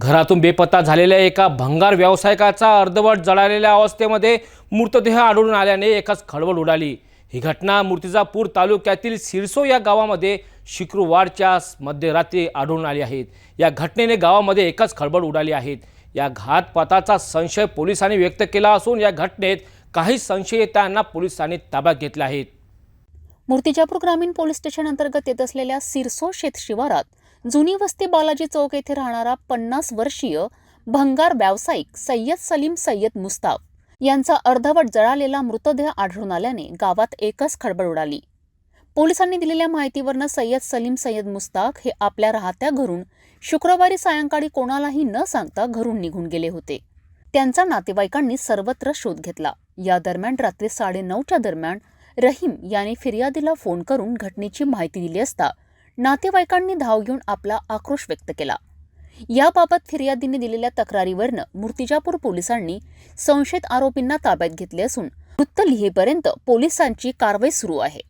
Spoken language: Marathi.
घरातून बेपत्ता झालेल्या एका भंगार व्यावसायिकाचा अर्धवट जळालेल्या अवस्थेमध्ये मृतदेह आढळून आल्याने एकच खळबळ उडाली. ही घटना मूर्तिजापूर तालुक्यातील सिरसो या गावामध्ये शुक्रवारच्या मध्यरात्री आढळून आली आहेत या घटनेने गावामध्ये एकच खळबळ उडाली आहेत या घातपाताचा संशय पोलिसांनी व्यक्त केला असून या घटनेत काही संशयितांना पोलिसांनी ताब्यात घेतला आहेत मूर्तिजापूर ग्रामीण पोलीस स्टेशन अंतर्गत येत असलेल्या सिरसो शेत शिवारात जुनी वस्ती बालाजी चौक येथे राहणारा पन्नास वर्षीय भंगार व्यावसायिक सय्यद सलीम सय्यद मुस्ताफ यांचा अर्धवट जळालेला मृतदेह आढळून आल्याने गावात एकच खळबळ उडाली. पोलिसांनी दिलेल्या माहितीवरनं सय्यद सलीम सय्यद मुस्ताक हे आपल्या राहत्या घरून शुक्रवारी सायंकाळी कोणालाही न सांगता घरून निघून गेले होते. त्यांचा नातेवाईकांनी सर्वत्र शोध घेतला. या दरम्यान रात्री साडेनऊच्या दरम्यान रहीम याने फिर्यादीला फोन करून घटनेची माहिती दिली असता नातेवाईकांनी धाव घेऊन आपला आक्रोश व्यक्त केला. याबाबत फिर्यादीने दिलेल्या तक्रारीवरनं मूर्तिजापूर पोलिसांनी संशयित आरोपींना ताब्यात घेतले असून वृत्त लिहेपर्यंत पोलिसांची कारवाई सुरू आहे.